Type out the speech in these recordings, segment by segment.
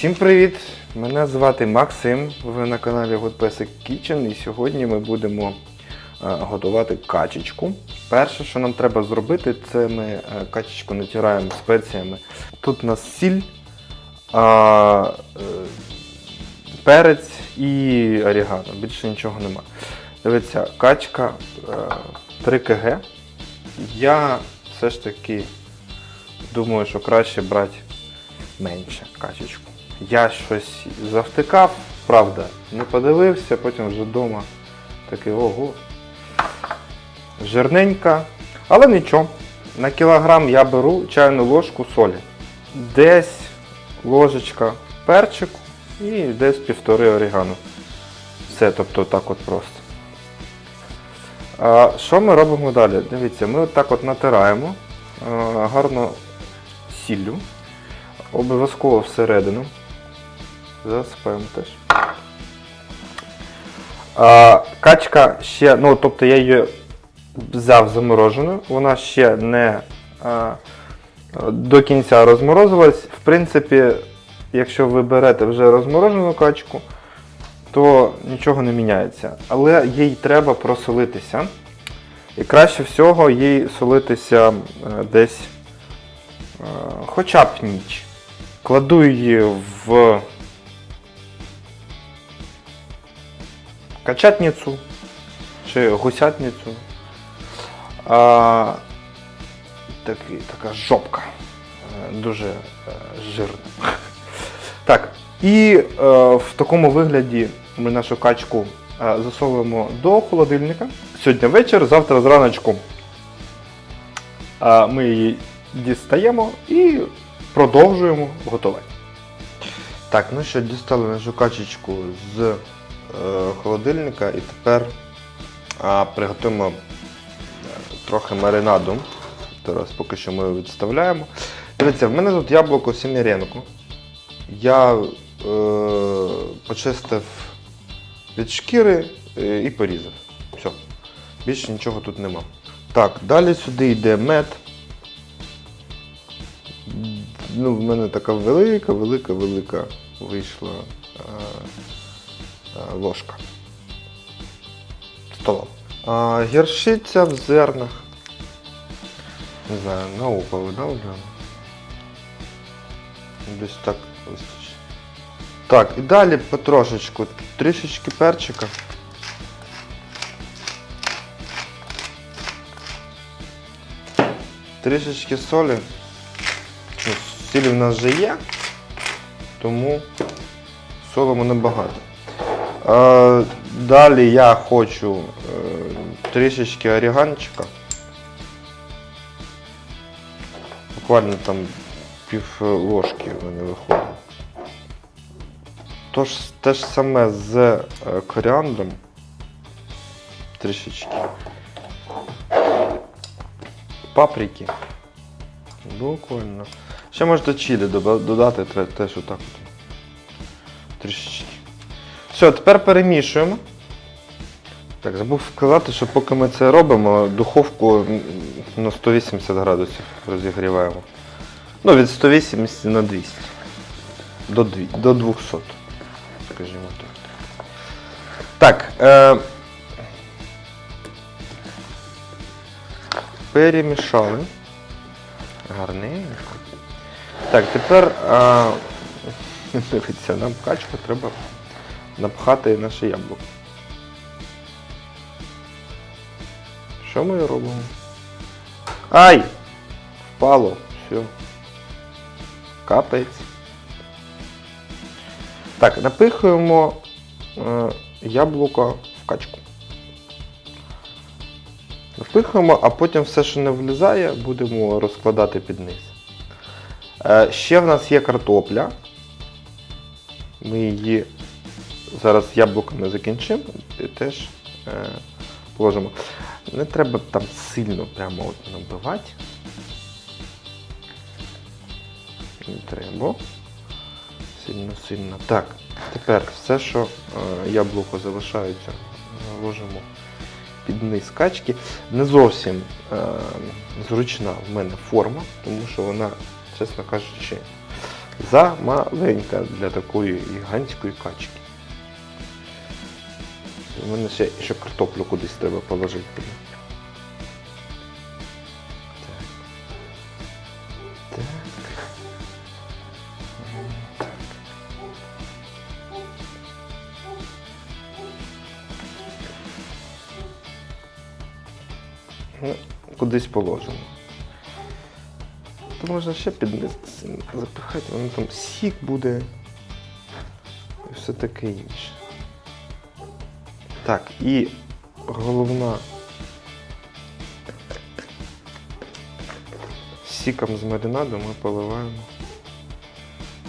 Всім привіт! Мене звати Максим. Ви на каналі Good Pesek Kitchen і сьогодні ми будемо е, готувати качечку. Перше, що нам треба зробити, це ми е, качечку натираємо спеціями. Тут у нас сіль, е, перець і орігано. Більше нічого нема. Дивіться, качка е, 3 кг. Я все ж таки думаю, що краще брати менше качечку. Я щось завтикав, правда, не подивився, потім вже вдома такий ого. Жирненька, але нічого. На кілограм я беру чайну ложку солі. Десь ложечка перчику і десь півтори орігано. Все, тобто так от просто. А, що ми робимо далі? Дивіться, ми отак от натираємо гарно сіллю. Обов'язково всередину. Засипаємо теж. А, качка ще, ну тобто я її взяв замороженою, вона ще не а, до кінця розморозилась. В принципі, якщо ви берете вже розморожену качку, то нічого не міняється. Але їй треба просолитися. І краще всього їй солитися е, десь е, хоча б ніч. Кладу її в качатницю чи гусятницю. А, такий, така жопка. Е, Дуже е, жирна. Так, і е, в такому вигляді ми нашу качку е, засовуємо до холодильника. Сьогодні вечір, завтра зраночку ми її дістаємо і продовжуємо готувати. Так, ну що, дістали нашу качечку з холодильника і тепер приготуємо е, трохи маринаду. Зараз поки що ми відставляємо. Дивіться, в мене тут яблуко Сіміренко. Я е, почистив від шкіри е, і порізав. Все. Більше нічого тут нема. Так, далі сюди йде мед. Ну, в мене така велика, велика, велика вийшла е, е, ложка. Столом. А, гіршиця в зернах. Не знаю, на око. Десь так вистачить. Так, і далі потрошечку, трішечки перчика. Трішечки солі. Ну, в нас вже є, тому солимо небагато. Е, далі я хочу е, трішечки оріганчика. Буквально там пів ложки в мене виходить. Тож те ж саме з е, коріандром. Трішечки. Паприки. Буквально. Ще можете чилі додати, теж отак. Трішечки. Все, тепер перемішуємо. Так, забув сказати, що поки ми це робимо, духовку на 180 градусів розігріваємо. Ну, від 180 на 200. До, дві- до 200. Скажімо так. Так. Е- перемішали. Гарненько. Так, тепер а, дивіться, нам качку треба напхати наше яблуко. Що ми робимо? Ай! Впало, все. Капець. Так, напихуємо е, яблуко в качку. Напихуємо, а потім все, що не влізає, будемо розкладати під низ. Е, ще в нас є картопля. Ми її зараз яблуками закінчимо і теж е, положимо. Не треба там сильно прямо от набивати. Не треба. Сильно-сильно. Так, тепер все, що е, яблуко залишається, ложимо під низ качки. Не зовсім е, зручна в мене форма, тому що вона, чесно кажучи, замаленька для такої гігантської качки. У мене ще, ще картоплю кудись треба положити. Так. Ну, кудись положено. То можна ще під низ запихати, воно там сік буде і все таке інше. Так, і головна сіком з маринаду ми поливаємо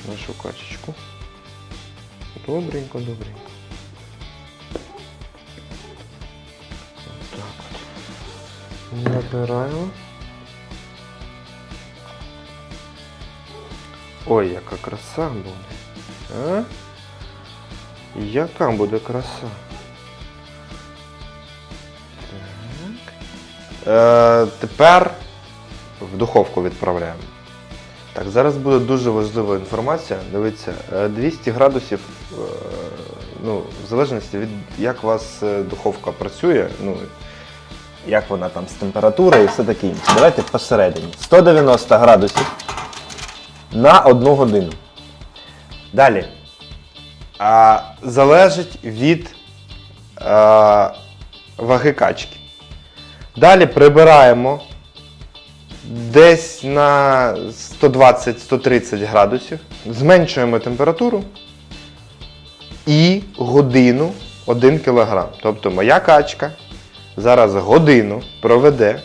нашу качечку. Добренько, добренько. Отак от. Набираємо. Ой, яка краса буде. А? Яка буде краса? Е, тепер в духовку відправляємо. Так, зараз буде дуже важлива інформація. Дивіться, е, 200 градусів, е, ну, в залежності від як у вас е, духовка працює, ну, як вона там з температурою і все таке інше. Давайте посередині. 190 градусів на одну годину. Далі. А, залежить від а, ваги качки. Далі прибираємо десь на 120-130 градусів, зменшуємо температуру і годину 1 кг. Тобто моя качка зараз годину проведе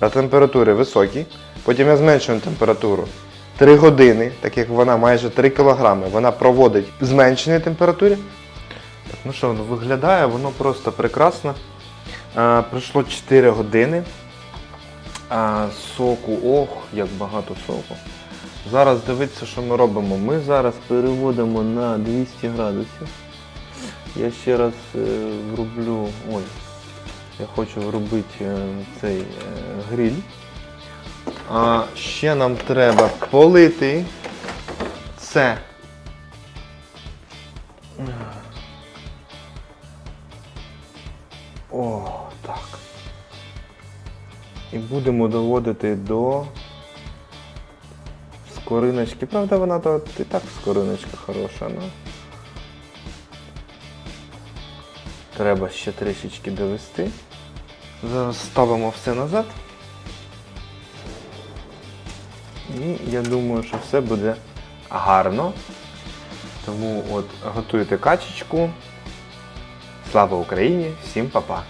на температурі високій, потім я зменшую температуру 3 години, так як вона майже 3 кг, вона проводить в зменшеній температурі. Так, ну що, воно виглядає, воно просто прекрасно. А, пройшло 4 години. А, соку, ох, як багато соку. Зараз дивіться, що ми робимо. Ми зараз переводимо на 200 градусів. Я ще раз е, врублю. Ой, я хочу врубити е, цей е, гриль. А ще нам треба полити це. О, так. І будемо доводити до скориночки. Правда, вона то і так скориночка хороша, ну. Треба ще трішечки довести. Зараз ставимо все назад. І я думаю, що все буде гарно. Тому от готуйте качечку. Слава Україні! Всім па-па!